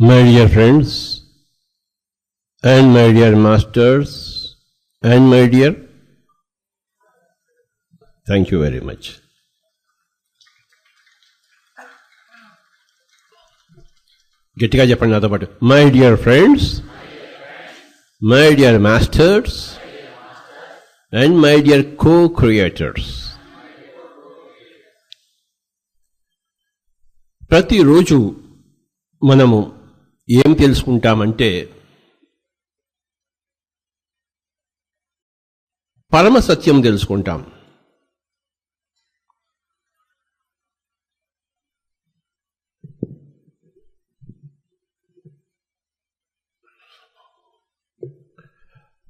My dear friends, and my dear masters, and my dear, thank you very much. గట్టిగా చెప్పండి నాతో పాటు my dear friends my dear masters and my dear co creators ప్రతిరోజు మనము ఏం తెలుసుకుంటామంటే పరమ సత్యం తెలుసుకుంటాం.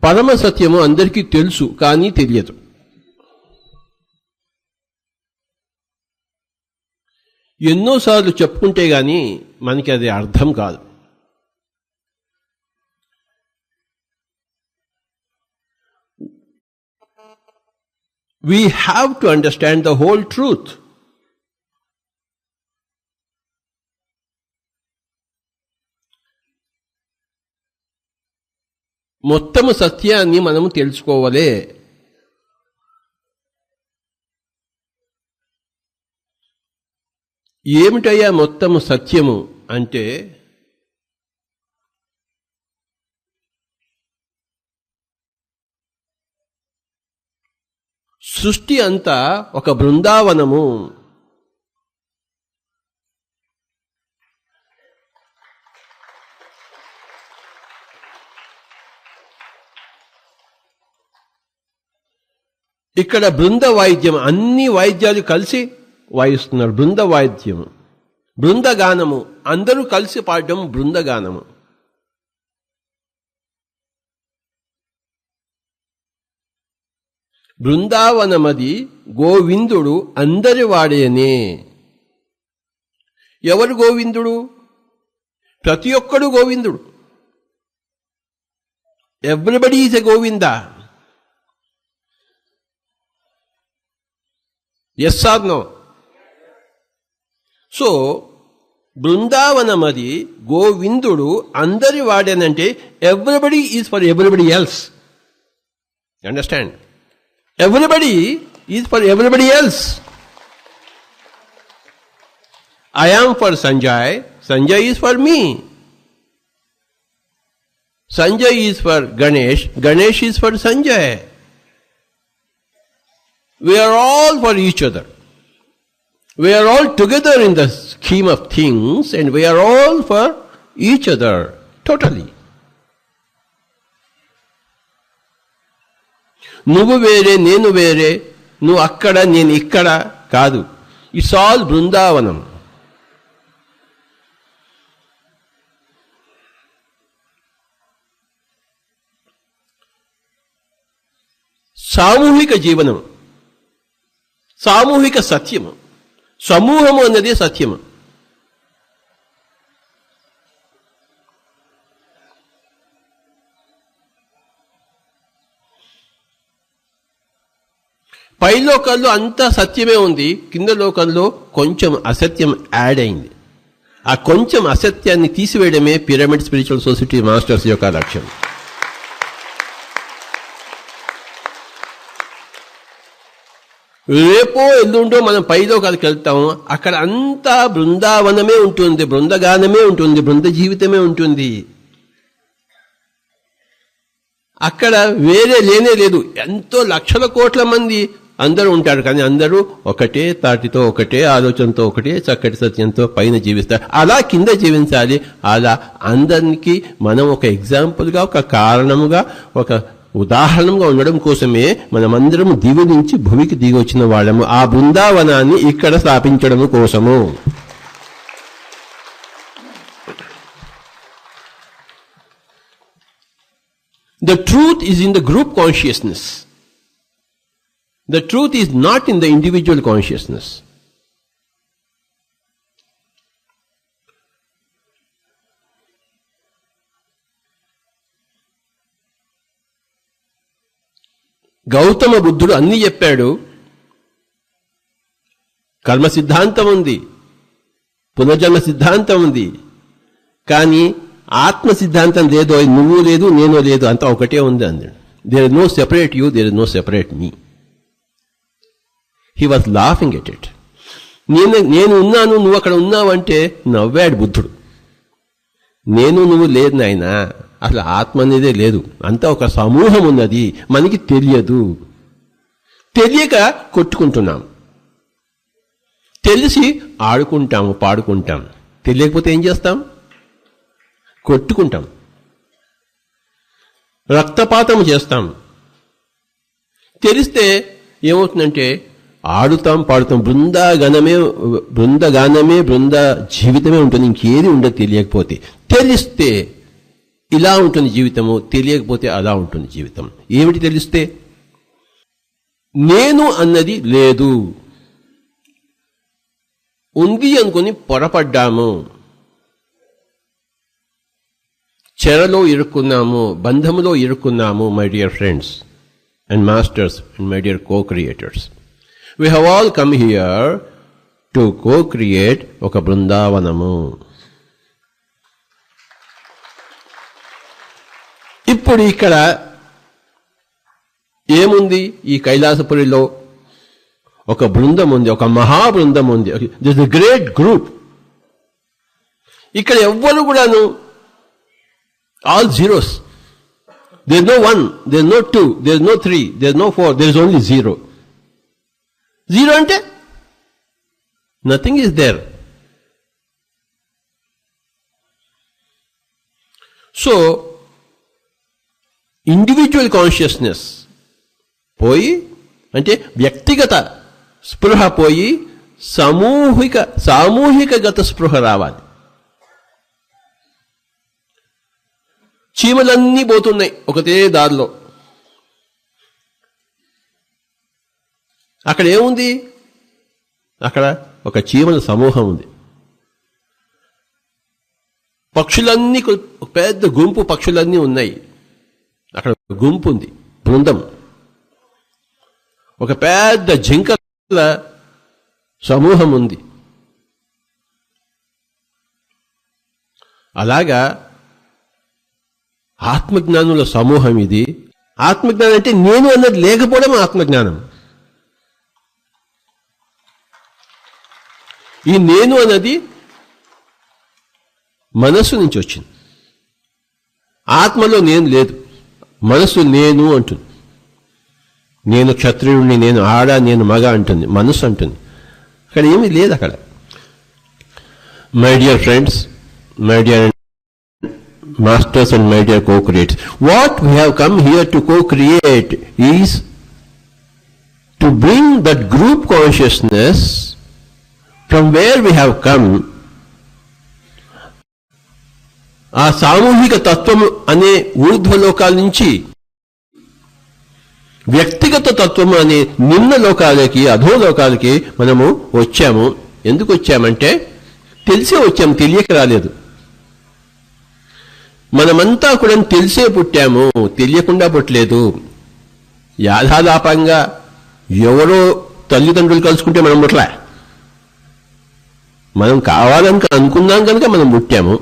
పరమ సత్యము అందరికీ తెలుసు కానీ తెలియదు. ఎన్నోసార్లు చెప్పుకుంటే గాని మనకి అది అర్థం కాదు. We have to understand the whole truth. మొత్తము సత్యాన్ని మనము తెలుసుకోవాలే ఏమిటయ్యా మొత్తము సత్యము అంటే సృష్టి అంతా ఒక బృందావనము. ఇక్కడ బృంద వాయిద్యం అన్ని వాయిద్యాలు కలిసి వాయిస్తున్నారు. బృంద వాయిద్యం బృందగానము అందరూ కలిసి పాడడం బృందగానము బృందావనమది గోవిందుడు అందరి వాడేనే ఎవరు గోవిందుడు? ప్రతి ఒక్కడు గోవిందుడు. Everybody is a Govinda? Yes or no so బృందావనమది గోవిందుడు అందరి వాడేనంటే everybody is for everybody else. Understand Everybody is for everybody else. I am for Sanjay, Sanjay is for me. Sanjay is for Ganesh, Ganesh is for Sanjay. We are all for each other. We are all together in the scheme of things and we are all for each other totally. నువ్వు వేరే నేను వేరే నువ్వు అక్కడ నేను ఇక్కడ కాదు. It's all బృందావనం. సామూహిక జీవనం. సామూహిక సత్యము. సమూహము అన్నది సత్యము. పై లోకంలో అంతా సత్యమే ఉంది. కింద లోకంలో కొంచెం అసత్యం యాడ్ అయింది. ఆ కొంచెం అసత్యాన్ని తీసివేయడమే పిరమిడ్ స్పిరిచువల్ సొసైటీ మాస్టర్స్ యొక్క లక్ష్యం. రేపో ఎల్లుండో మనం పైలో లోకాలకు వెళ్తాం అక్కడ అంతా బృందావనమే ఉంటుంది. బృందగానమే ఉంటుంది. బృంద జీవితమే ఉంటుంది. అక్కడ వేరే లేనే లేదు. ఎంతో లక్షల కోట్ల మంది అందరూ ఉంటారు కానీ అందరూ ఒకటే తాటితో ఒకటే ఆలోచనతో ఒకటే చక్కటి సత్యంతో పైన జీవిస్తారు. అలా కింద జీవించాలి. అలా అందరికి మనం ఒక ఎగ్జాంపుల్గా ఒక కారణముగా ఒక ఉదాహరణగా ఉండడం కోసమే మనమందరం దివి నుంచి భూమికి దిగి వచ్చిన వాళ్ళము. ఆ బృందావనాన్ని ఇక్కడ స్థాపించడం కోసము. The truth is in the group consciousness The truth is not in the individual consciousness. Gautama బుద్ధుడు అన్ని చెప్పాడు. కర్మ సిద్ధాంతం ఉంది. పునర్జన్మ సిద్ధాంతం ఉంది. కానీ ఆత్మ సిద్ధాంతం లేదో నువ్వు లేదు నేను లేదు అంతా ఒకటే ఉంది అందాడు there is no separate you there is no separate me he was laughing at it నేను నేను ఉన్నాను నువ్వు అక్కడ ఉన్నావంటే నవ్వాడు బుద్ధుడు. నేను నువ్వు లేదు నాయన అసలు ఆత్మ అనేదే లేదు. అంతా ఒక సమూహం ఉన్నది మనకి తెలియదు. తెలియక కొట్టుకుంటున్నాం. తెలిసి ఆడుకుంటాము పాడుకుంటాం. తెలియకపోతే ఏం చేస్తాం? కొట్టుకుంటాం. రక్తపాతం చేస్తాం. తెలిస్తే ఏమవుతుందంటే ఆడుతాం పాడుతాం బృందాగనమే బృందగానమే బృంద జీవితమే ఉంటుంది ఇంకేది ఉండదు తెలియకపోతే. తెలిస్తే ఇలా ఉంటుంది జీవితము తెలియకపోతే అలా ఉంటుంది జీవితం. ఏమిటి తెలిస్తే? నేను అన్నది లేదు. ఉంది అనుకుని పొరపడ్డాము. చెరలో ఇరుక్కున్నాము బంధములో ఇరుక్కున్నాము my dear friends and masters and my dear co creators we have all come here to co create ఒక బృందావనము. ఇప్పుడు ఇక్కడ ఏముంది? ఈ కైలాసపురిలో ఒక బృందం ఉంది ఒక మహా బృందం ఉంది దిస్ ద గ్రేట్ గ్రూప్ ఇక్కడ ఎవ్వరు కూడాను all zeros there no one there no two there no three there no four there is only zero zero అంటే nothing is there so individual consciousness పోయి అంటే వ్యక్తిగత స్పృహ పోయి సామూహిక సామూహికగత స్పృహ రావాలి. చీమలన్నీ పోతున్నాయి ఒకటే దారిలో. అక్కడ ఏముంది? అక్కడ ఒక చీమల సమూహం ఉంది. పక్షులన్నీ ఒక పెద్ద గుంపు పక్షులన్నీ ఉన్నాయి. అక్కడ ఒక గుంపు ఉంది బృందం. ఒక పెద్ద జింకల సమూహం ఉంది. అలాగా ఆత్మజ్ఞానుల సమూహం ఇది. ఆత్మజ్ఞానం అంటే నేను అన్నది లేకపోవడం ఆత్మజ్ఞానం. ఈ నేను అన్నది మనస్సు నుంచి వచ్చింది. ఆత్మలో నేను లేదు. మనస్సు నేను అంటుంది. నేను క్షత్రియుడిని నేను ఆడ నేను మగ అంటుంది. మనస్సు అంటుంది. అక్కడ ఏమీ లేదు అక్కడ. My dear friends my dear masters and my dear co-creators. What we have come here to co-create is to bring that group consciousness from where we have come ఆ సామూహిక తత్వము అనే ఊర్ధ్వలోకాల నుంచి వ్యక్తిగత తత్వము అనే నిమ్న లోకాలకి అధోలోకాలకి మనము వచ్చాము. ఎందుకు వచ్చామంటే తెలిసే వచ్చాము తెలియక రాలేదు. మనమంతా కూడా తెలిసే పుట్టాము తెలియకుండా పుట్టలేదు. యాధాలాపంగా ఎవరో తల్లిదండ్రులు కలుసుకుంటే మనం పుట్టలే? మనం కావాలని అనుకున్నాం కనుక మనం పుట్టాము.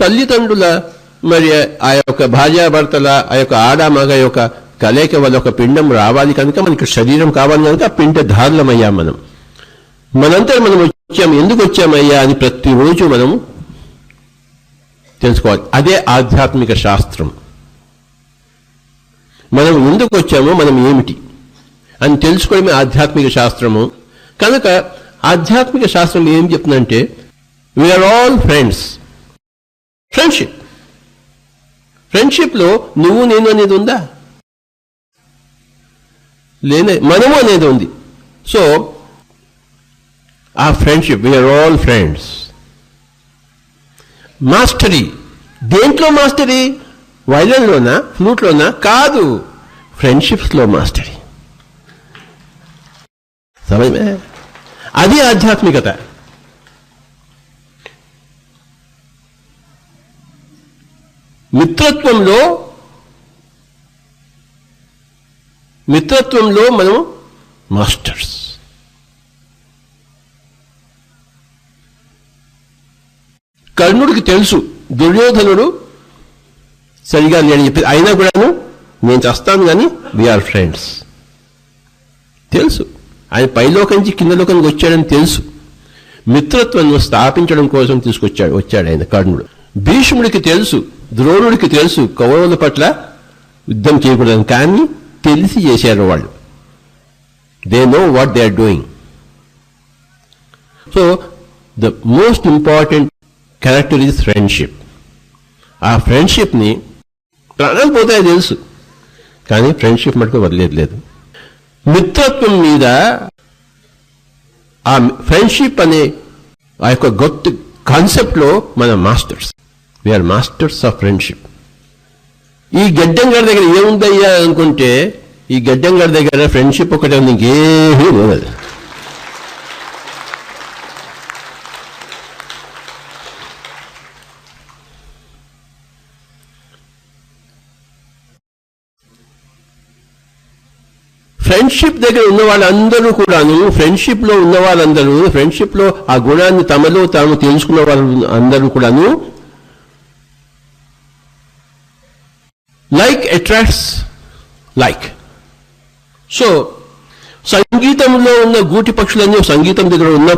తల్లిదండ్రుల మరి ఆ యొక్క భార్యాభర్తల ఆ యొక్క ఆడ మగ యొక్క కలయిక వల్ల ఒక పిండం రావాలి కనుక మనకి శరీరం కావాలి కనుక ఆ పిండ ధారులమయ్యాం మనం. మనంతా మనం వచ్చాము. ఎందుకు వచ్చామయ్యా అని ప్రతిరోజు మనం తెలుసుకోవాలి. అదే ఆధ్యాత్మిక శాస్త్రం. మనం ఎందుకు వచ్చామో? మనం ఏమిటి? అని తెలుసుకోవడమే ఆధ్యాత్మిక శాస్త్రము. కనుక ఆధ్యాత్మిక శాస్త్రం ఏం చెప్తుందంటే we are all friends friendship ఫ్రెండ్షిప్లో నువ్వు నేను అనేది ఉందా? లేనే మనము అనేది ఉంది. సో ఆ friendship we are all friends mastery దేంట్లో మాస్టరీ వైలన్లోనా ఫ్లూట్లోనా కాదు. ఫ్రెండ్షిప్స్లో మాస్టరీ సమయమే. అది ఆధ్యాత్మికత. మిత్రత్వంలో మిత్రత్వంలో మనం మాస్టర్స్. కర్ణుడికి తెలుసు దుర్యోధనుడు సరిగా నేను చెప్పి అయినా కూడాను నేను చేస్తాను కానీ వీఆర్ ఫ్రెండ్స్ తెలుసు. ఆయన పైలోకంచి కింద లోకానికి వచ్చాడని తెలుసు. మిత్రత్వం స్థాపించడం కోసం తీసుకొచ్చాడు వచ్చాడు ఆయన కర్ణుడు. భీష్ముడికి తెలుసు ద్రోణుడికి తెలుసు కౌరవుల పట్ల యుద్ధం చేయకూడదని కానీ తెలిసి చేశారు వాళ్ళు. They know what they are doing so the most important character is friendship ఆ ఫ్రెండ్షిప్ని ప్రాణాలు పోతాయి తెలుసు. కానీ ఫ్రెండ్షిప్ మటుకు వదిలేదు లేదు మిత్రత్వం మీద ఆ ఫ్రెండ్షిప్ అనే ఆ యొక్క గొప్ప కాన్సెప్ట్లో మన masters. We are masters of friendship ఈ గడ్డం గారి దగ్గర ఏముందయ్యా అనుకుంటే ఈ గడ్డం గారి దగ్గర ఫ్రెండ్షిప్ ఒకటే ఉంది ఇంకేమీ లేదు ఫ్రెండ్షిప్ దగ్గర ఉన్న వాళ్ళందరూ కూడాను ఫ్రెండ్షిప్లో ఉన్న వాళ్ళందరూ ఫ్రెండ్షిప్లో ఆ గుణాన్ని తమలో తాము తెలుసుకున్న వాళ్ళు అందరూ కూడాను లైక్ అట్రాక్ట్స్ లైక్ సో సంగీతంలో ఉన్న గూటి పక్షులన్నీ సంగీతం దగ్గర ఉన్న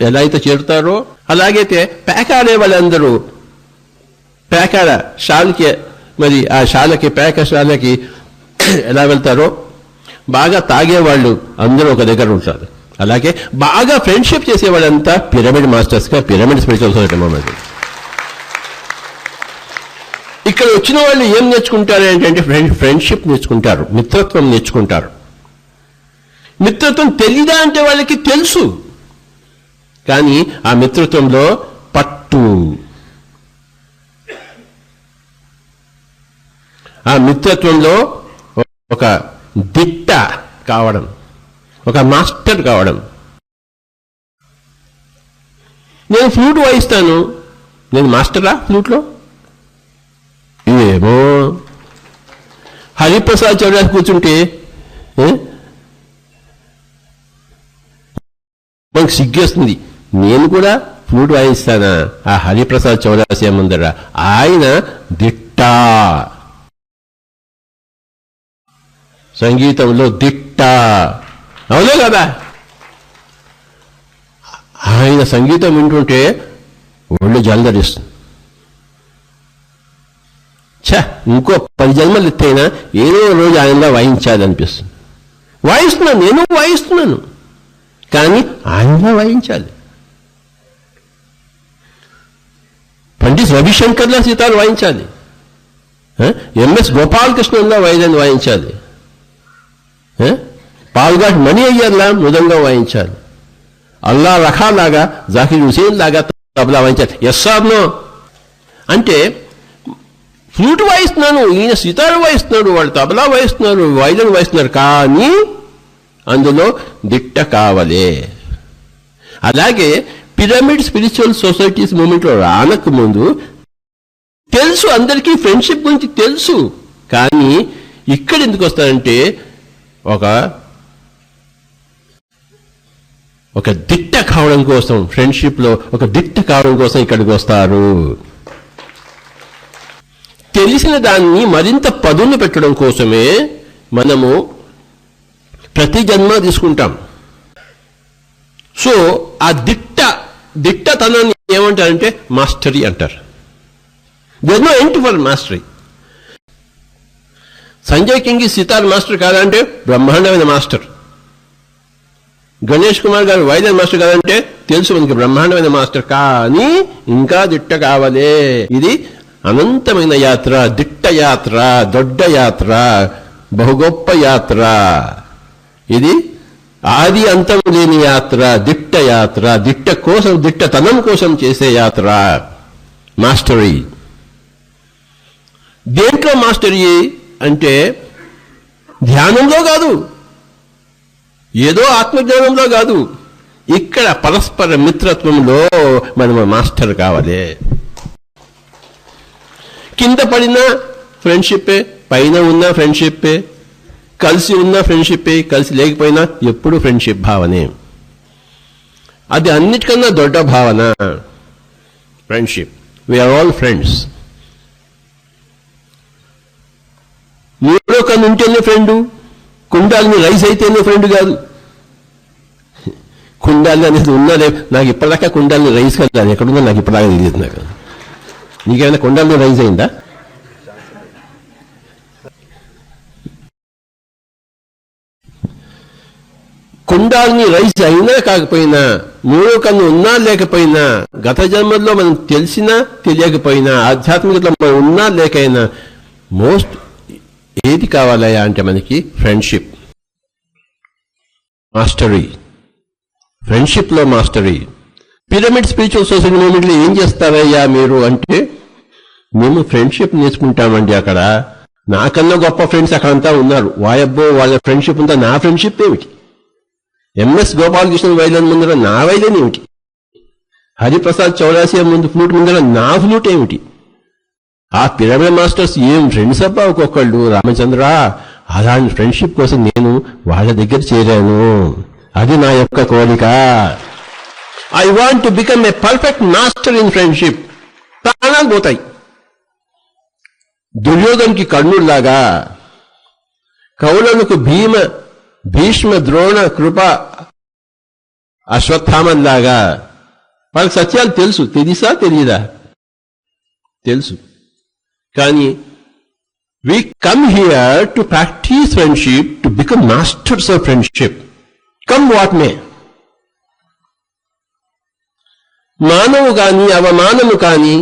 ఎలా అయితే చేరుతారో అలాగైతే పేకాడే వాళ్ళందరూ పేకాడ శాలకి మరి ఆ శాలకి పేక శాలకి ఎలా వెళ్తారో బాగా తాగేవాళ్ళు అందరూ ఒక దగ్గర ఉంటారు. అలాగే బాగా ఫ్రెండ్షిప్ చేసేవాళ్ళంతా పిరమిడ్ మాస్టర్స్గా పిరమిడ్ స్పిరిచువల్ సొసైటీ మూమెంట్ ఇక్కడ వచ్చిన వాళ్ళు ఏం నేర్చుకుంటారు ఏంటంటే ఫ్రెండ్ ఫ్రెండ్షిప్ నేర్చుకుంటారు మిత్రత్వం నేర్చుకుంటారు. మిత్రత్వం తెలీదా అంటే వాళ్ళకి తెలుసు. కానీ ఆ మిత్రత్వంలో పట్టు. ఆ మిత్రత్వంలో ఒక దిట్ట కావడం ఒక మాస్టర్ కావడం. నేను ఫ్లూట్ వాయిస్తాను. నేను మాస్టరా ఫ్లూట్లో? ఏమో. హరిప్రసాద్ చౌరాసి కూర్చుంటే మనకు సిగ్గేస్తుంది నేను కూడా ఫ్లూట్ వాయిస్తానా? ఆ హరిప్రసాద్ చౌరాసి ఏముందరా ఆయన దిట్టా. సంగీతంలో దిట్ట. అవునే కదా? ఆయన సంగీతం వింటుంటే ఒళ్ళు జలదరిస్తుంది. ఛ ఇంకో పది జన్మలు ఎత్తైనా ఏదో రోజు ఆయనలా వాయించాలనిపిస్తుంది. వాయిస్తున్నాను నేను వాయిస్తున్నాను. కానీ ఆయనలా వాయించాలి. పండిత్ రవిశంకర్లా సీతాలు వాయించాలి. ఎంఎస్ గోపాలకృష్ణంలా వైద్యాన్ని వాయించాలి. ఏ? మనీ మణి అయ్యర్లా మృదంగం వాయించాలి. అల్లా రఖాలాగా జాకిర్ హుసేన్ లాగా తబలా వాయించాలి. ఎస్ అంటే ఫ్లూట్ వాయిస్తున్నాను ఈయన సితారు వాయిస్తున్నాడు వాళ్ళు తబలా వాయిస్తున్నారు వైద్యం వాయిస్తున్నారు. కానీ అందులో దిట్ట కావలే. అలాగే పిరమిడ్ స్పిరిచువల్ సొసైటీస్ మూమెంట్లో రానక ముందు తెలుసు అందరికీ ఫ్రెండ్షిప్ గురించి తెలుసు. కానీ ఇక్కడ ఎందుకు వస్తారంటే ఒక ఒక దిట్ట కావడం కోసం ఫ్రెండ్షిప్లో ఒక దిట్ట కావడం కోసం ఇక్కడికి వస్తారు. తెలిసిన దాన్ని మరింత పదును పెట్టడం కోసమే మనము ప్రతి జన్మ తీసుకుంటాం. సో ఆ దిట్ట దిట్టతనాన్ని ఏమంటారంటే మాస్టరీ అంటారు. There no end for mastery? Sanjay king sitar master కాదంటే బ్రహ్మాండమైన మాస్టర్. గణేష్ కుమార్ గారు వైద్య మాస్టర్ కాదంటే తెలుసు మనకి బ్రహ్మాండమైన మాస్టర్ కానీ ఇంకా దిట్ట కావాలే. ఇది అనంతమైన యాత్ర దిట్ట యాత్ర దొడ్డ యాత్ర బహుగొప్ప యాత్ర. ఇది ఆది అంతం లేని యాత్ర దిట్ట యాత్ర దిట్ట కోసం దిట్టతనం కోసం చేసే యాత్ర. మాస్టరీ. దేంట్లో మాస్టరీ? అంటే ధ్యానంలో కాదు. ఏదో ఆత్మజ్ఞానంలో కాదు. ఇక్కడ పరస్పర మిత్రత్వంలో మనం మాస్టర్ కావాలి. కింద పడిన ఫ్రెండ్షిప్పే పైన ఉన్న ఫ్రెండ్షిప్పే కలిసి ఉన్న ఫ్రెండ్షిప్పే కలిసి లేకపోయినా ఎప్పుడు ఫ్రెండ్షిప్ భావనే. అది అన్నిటికన్నా దొడ్డ భావన. ఫ్రెండ్షిప్. వీఆర్ ఆల్ ఫ్రెండ్స్ మూడో కన్ను ఉంటేనే ఫ్రెండు కుండాలని రైస్ అయితేనే ఫ్రెండ్ కాదు. కుండాలి అనేది ఉన్నదే నాకు ఇప్పటిదాకా కుండాలని రైస్ కాదు ఎక్కడుందో నాకు ఇప్పటిదాకా తెలియదు నాకు. నీకేమైనా కుండాలని రైస్ అయిందా? కుండాలని రైస్ అయినా కాకపోయినా మూడో కన్ను ఉన్నా లేకపోయినా గత జన్మల్లో మనం తెలిసినా తెలియకపోయినా ఆధ్యాత్మికతలో మనం ఉన్నా లేకైనా మోస్ట్ ఏది కావాలయా అంటే మనకి ఫ్రెండ్షిప్. మాస్టరీ. ఫ్రెండ్షిప్లో మాస్టరీ. పిరమిడ్ స్పిరిచువల్ సొసైటీ మూమెంట్లో ఏం చేస్తారయ్యా మీరు అంటే మేము ఫ్రెండ్షిప్ నేర్చుకుంటామండి అక్కడ. నాకన్నా గొప్ప ఫ్రెండ్స్ అక్కడంతా ఉన్నారు. వాయబ్బో వాళ్ళ ఫ్రెండ్షిప్ అంతా నా ఫ్రెండ్షిప్ ఏమిటి? ఎంఎస్ గోపాలకృష్ణ వైలన్ ముందర నా వైలన్ ఏమిటి? హరిప్రసాద్ చౌరాసియా ముందు ఫ్లూట్ ముందర నా ఫ్లూట్ ఏమిటి? ఆ పిరమిడ్ మాస్టర్స్ ఏం ఫ్రెండ్స్ అబ్బా ఒక్కొక్కళ్ళు? రామచంద్ర అలాంటి ఫ్రెండ్షిప్ కోసం నేను వాళ్ళ దగ్గర చేరాను. అది నా యొక్క కోరిక. I want to become a perfect master in friendship ప్రాణాలు పోతాయి. దుర్యోధన్కి కర్ణుల్లాగా. కౌలనుకు భీమ భీష్మ ద్రోణ కృప అశ్వత్థామన్లాగా వాళ్ళకి సత్యాలు తెలుసు. తెలిసా తెలియదా తెలుసు. కానీ we come here to practice friendship, to become masters of friendship. Come what may. మానవు కాని అవమానము కాని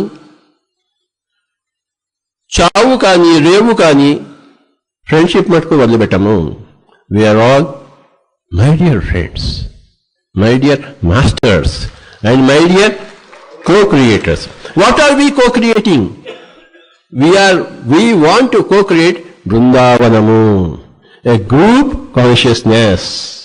చావు కాని రేవు కాని ఫ్రెండ్షిప్ మటుకు వదిలిపెట్టము we are all my dear friends my dear masters and my dear co creators what are we co creating we are we want to co-create Brindavanamu, a group consciousness.